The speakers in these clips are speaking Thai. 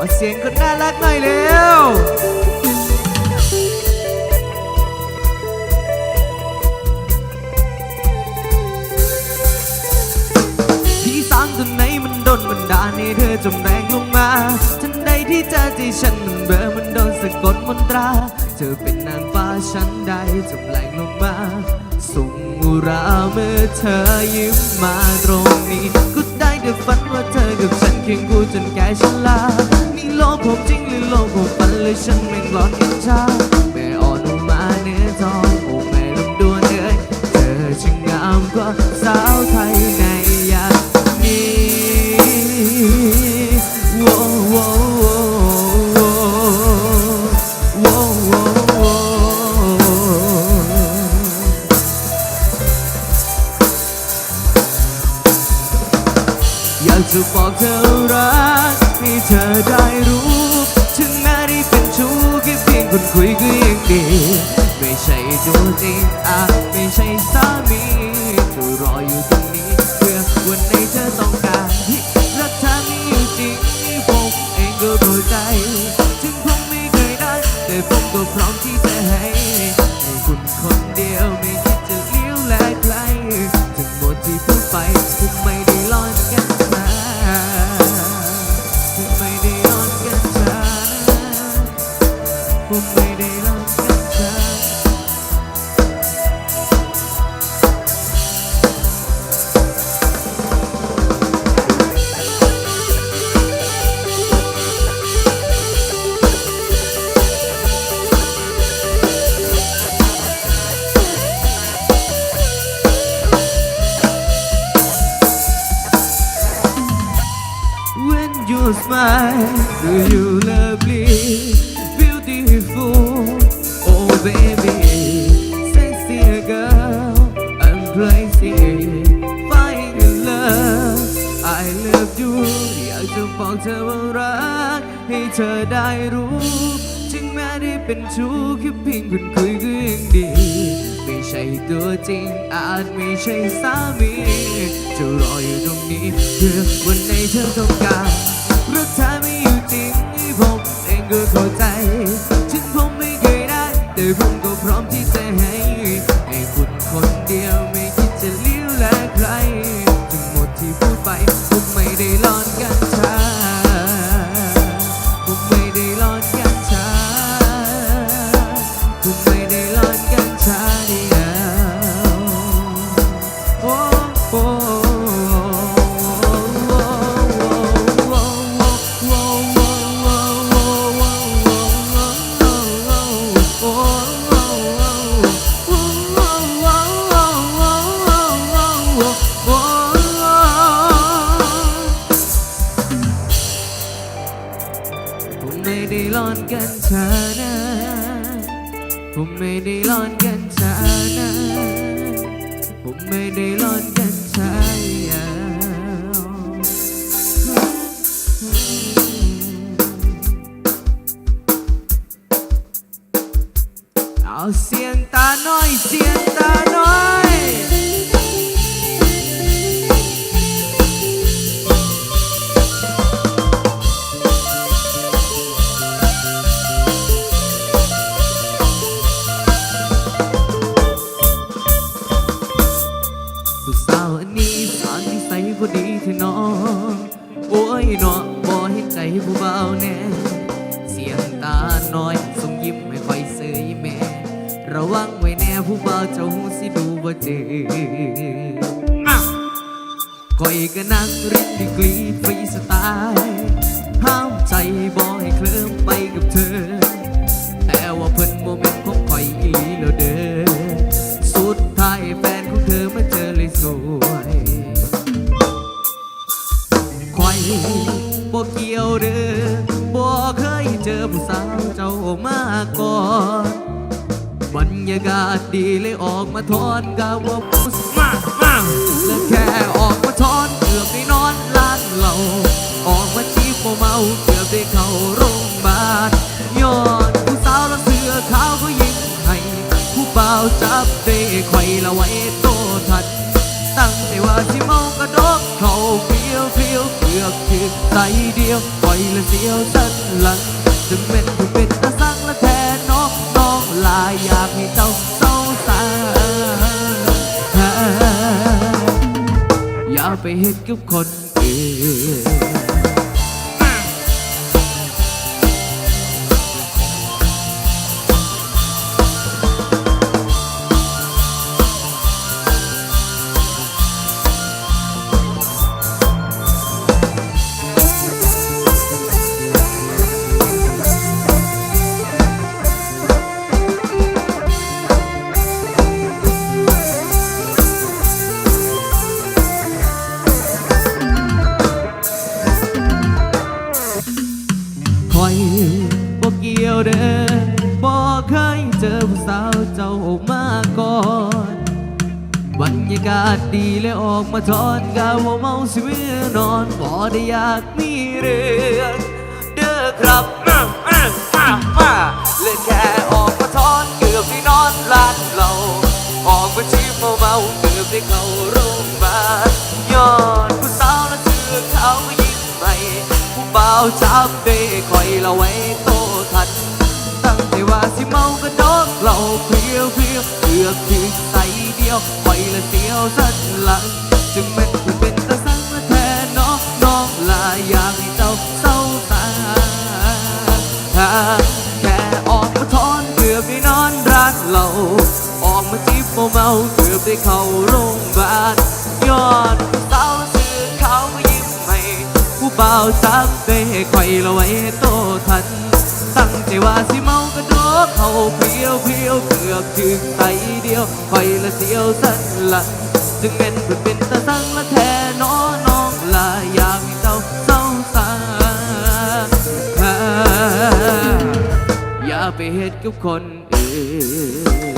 อเสียงคนน่ารักหน่อยเร็วพี่สางตัวไหนมันโดนมันดาลให้เธอจมแรงลงมาทันใดที่เจอที่ฉันมันเบลอมันโดนสะกดมนตรา เธอเป็นนางฟ้าฉันใดจมแรงลงมา ส่งอุราเมื่อเธอยิ้มมาตรงนี้ ก็บฝันว่าเธอกับฉันเคียงคู่จนแก่ชรานี่โลกผมจริงหรือโลกผมฝันเลยฉันแม่งหลอนอินชาแม่อ่อนมาเนื้อทองโอ้แม่ลำดวนเอ้ยเธอช่างงามกว่าสาวไทยใน คุยก็ยังดี ไม่ใช่ตัวจริงอาจไม่ใช่สามีจะรออยู่ตรงนี้เพื่อวันไหนเธอต้องการ จะบอกเธอว่ารัก ให้เธอได้รู้ ถึงแม้ได้เป็นชู้แค่เพียงคุณคุยก็ยังดี ไม่ใช่ตัวจริงอาจไม่ใช่สามี จะรออยู่ตรงนี้เพื่อวันไหนเธอต้องการรักเธอไม่อยู่จริงผมเองก็เข้าใจถึงผมไม่เคยได้ แต่ผมก็พร้อมที่จะให้ให้คุณคนเดียว ผมไม่ได้ร้อนกันชานะผมไม่ได้ร้อนกันชายาเอาเสียงตาน้อยเสียงตา น้อยผู้สาวอันนี้สอนนิสัยบ่ดีเท่น้องโอ้ยเนาะบ่ให้ใจผู้เบาแน่เสียงตาน้อยส่งยิ้มไม่ค่อยเสยแม่ ระวังไว้แน่ผู้เบาเจ้าหูสิดูบ่เจอคอยก็นั่งริบดีกรีฟรีสไตล์ บ่เกี่ยวเด้อบ่เคยเจอผู้สาวเจ้ามาก่อนบรรยากาศดีเลยออกมาทอนกาว่ามามาและแค่ออกมาทอนเกือบได้นอนลานเหล่าออกมาชีพเมาเกือบได้เข้าโรงพยาบาลย้อนผู้สาวและเสือขาวก็ยิงให้ผู้เบาจับได้ไขว่ละไว้โตทันตั้งแต่ว่าสิเมากระดกเขาเปี ยวเพียวเกือกถือใจเดียวปล่อยละเสียวสันหลังจึงเป็นผู้เป็นตาสังและแทนน้องน้องลายอยากให้เจ้าเศร้าสาอย่าไปเห็นกับคนอื่น ดีเลยออกมาทอนกาวาเมาสิเมื่อนอนบ่ได้อยากมีเรื่องเด้อครับมามามามาเลยแค่ออกมาทอนเกือบได้นอนร้านเราออกมาชิมเมาเกือบได้เข้าโรงพยาบาลย้อนผู้สาวและเชื่อเขายิ้มใหม่ผู้เบาจับได้คอยละไว้ เมาก็ดอกเราเพลียวเพลียวเลือกถึงใส่เดียวคอยละเสียวสันหลังจึงเป็นผู้เป็นตาสังและแทนน้องน้องลาอยากให้เจ้าเศร้าตาถ้าแค่ออกมาทอนเกือบได้นอนร้านเราออกมาจิบเมาเกือบได้เข้าโรงพยาบาลย้อนสาวและซื้อเขามายิ้มให้ผู้เบาจับได้คอยละไว้โตทัน ตั้งใจว่าสิเมากระโดดเขาเพียวเพียวเกือบถึงไตเดียวไฟละเสียวสันหลังจึงเป็นเพื่อเป็นตาตั้งละแทนน้อน้องลาอยากให้เจ้าเศร้าสาอย่าไปเหตุกับคนอื่น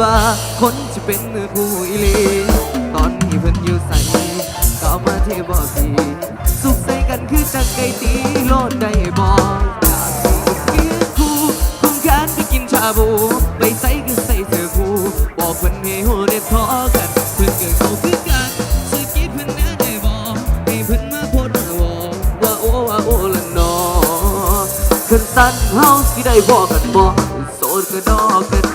ว่าคนจะเป็นมือผู้อีหลีตอนนี้เพิ่นอยู่ใส่ก็มาเทบอกทีสุขใส่กันคือจังไก่ตีโลดได้บอกอยากมีกับเกียคู่คงแค้นไปกินชาบู ไปใส่ก็ใส่เสื้อคู่บอกเพิ่นให้หัวได้ทอกันเพิ่นเกิดเขาคือกันสกิดเพิ่นแน่ได้บอกให้เพิ่นมาโพดมาวอว่าโอ้ว่าโอ้ละนอคันสั้นเฮาสิได้บอกกันบ่โสดก็ดอกกัน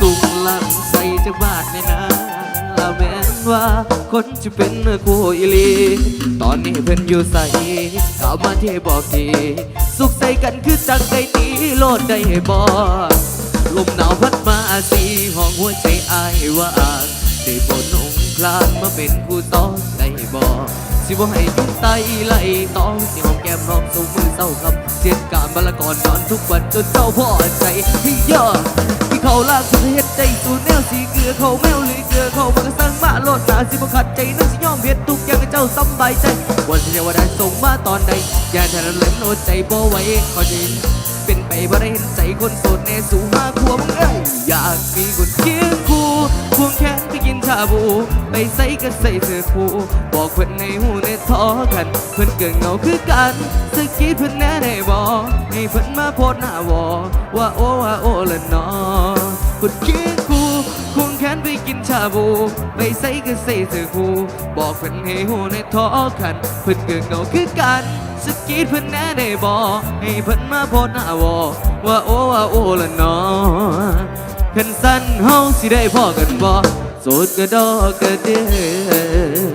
สุขหลังใส่จักบาทในนาละแม่นว่าคนจะเป็นเมื่อคู่อีลีตอนนี้เพิ่นอยู่ใส่กล่าวมาที่บอกทีสุขใส่กันคือจังไก่ตีโลดได้บ่ลมหนาวพัดมาสีห้องหัวใจอายว่าอ่างได้โปรดองคลานมาเป็นผู้ต้องได้บ่ สิบ่ให้ยุ่งไตไล่ต้องสิหอมแก้มน้องสู่มือเศร้าครับเจ็ดการบาละก่อนนอนทุกวันจนเจ้าพ่อใจที่ยอดที่เขาลากสุดเฮ็ดใจสูแนวสีเกลือเขาแมวหรือเกลือเขามันก็สร้างมาโลดหนาสิบ่ขัดใจนึกสิยอมเฮ็ดทุกอย่างให้เจ้าสำบายใจวันที่เทวดาส่งมาตอนใดอย่าทนเล่นโนใจบ่ไหวขอจิน เป็นไปบ่ได้เห็นใจคนโสดแน่สู่มาคัวมึงเอ้ยอยากมีคนเคียงคู่ควงแขนไปกินชาบู ไปใส่ก็ใส่เสื้อคู่บอกเพิ่อนในหูในท้อกัน เพิ่อนเกิดเงาคือกันสกกีเพิ่อนแน่ได้บอกให้เพิ่อนมาโพดหน้าวอว่าโอ้ว่าโอ้ละนอคนเคียงคู่ควงแขนไปกินชาบู ไปใส่ก็ใส่เสื้อคู่บอกเพิ่อนให้หูในท้อกัน เพิ่อนเกิดเงาคือกัน สกกีดเพิ่นแน่ได้บอกให้เพิ่นมาโพดหน้าวอว่าโอ้ว่าโอ้ละนอคันสั้นเฮาสิได้พอกันบอโสดก็ดอกก็เดือ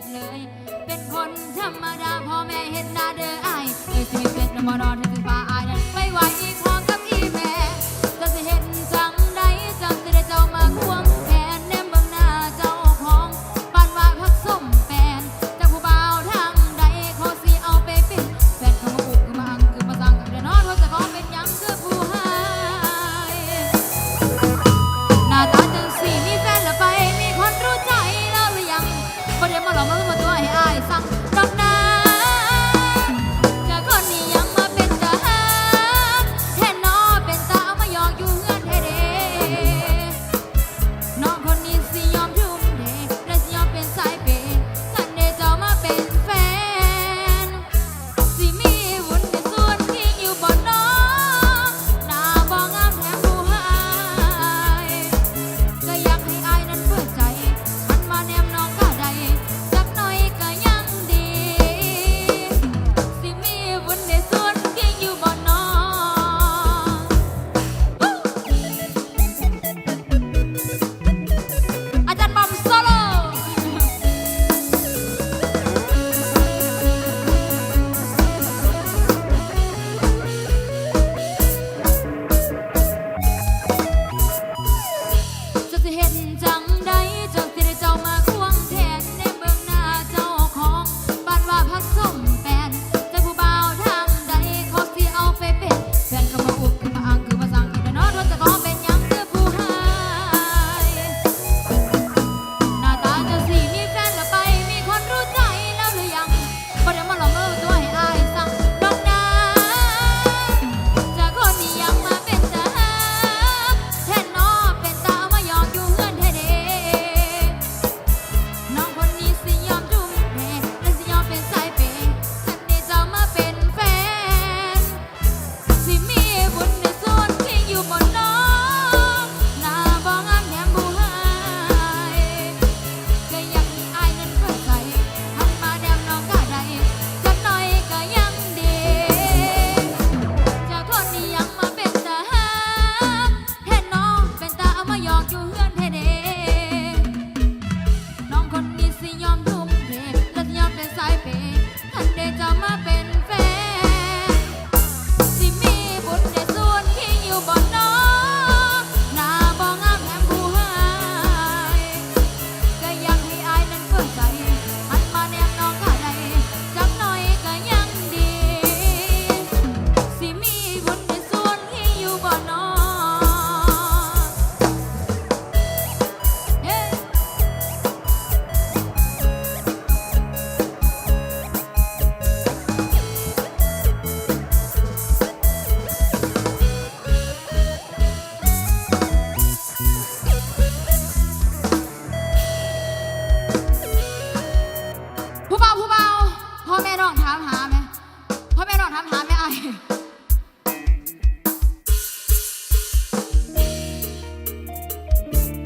บเหยเป็นคนธรรมดาพ่อแม่เห็นหน้าเด้อไอเอ้ยชีวิตเป็นมรดกถึงป้าอายนั้ไม่ไหว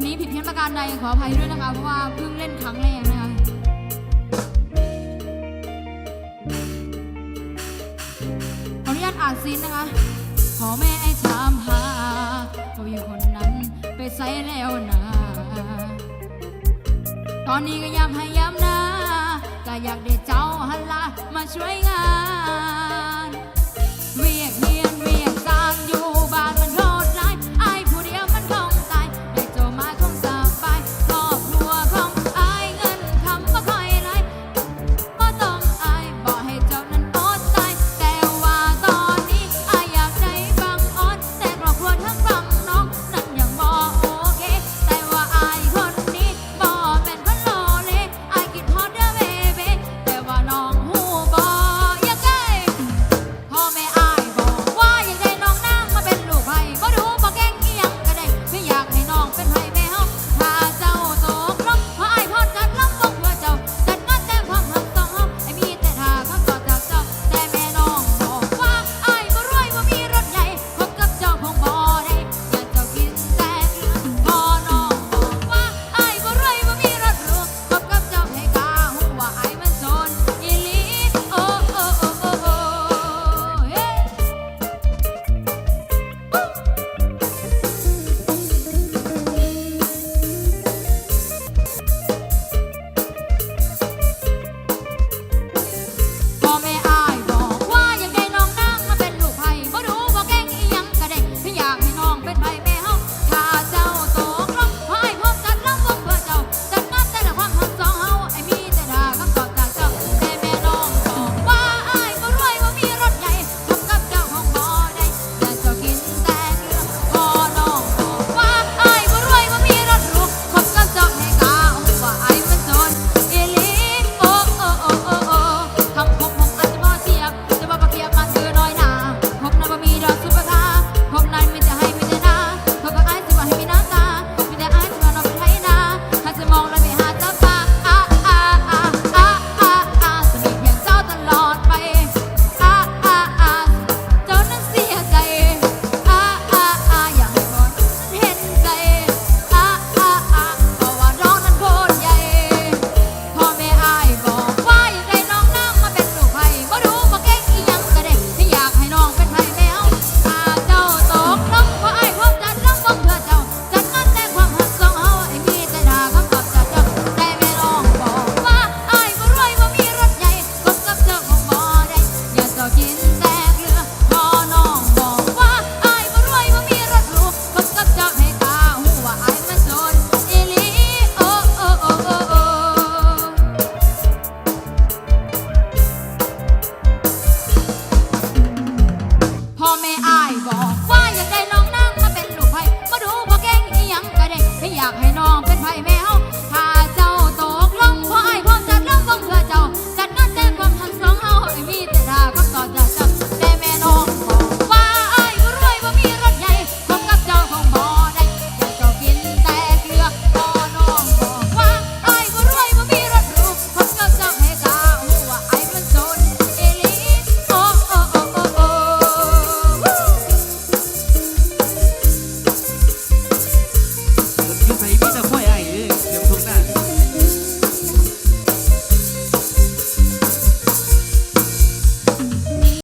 วันนี้ผิดเพี้ยนประการใดขออภัยด้วยนะคะ เพราะว่าเพิ่งเล่นครั้งแรกนะคะขออนุญาตอ่านซีนนะคะ ขอแม่ไอ้ถามหาเขาอยู่คนนั้นไปใส่แล้วนะตอนนี้ก็ยังให้ย้ำนะก็อยากได้เจ้าฮัลลามาช่วยงานเวียกเมียนเวียกจางอยู่บ้านมันร้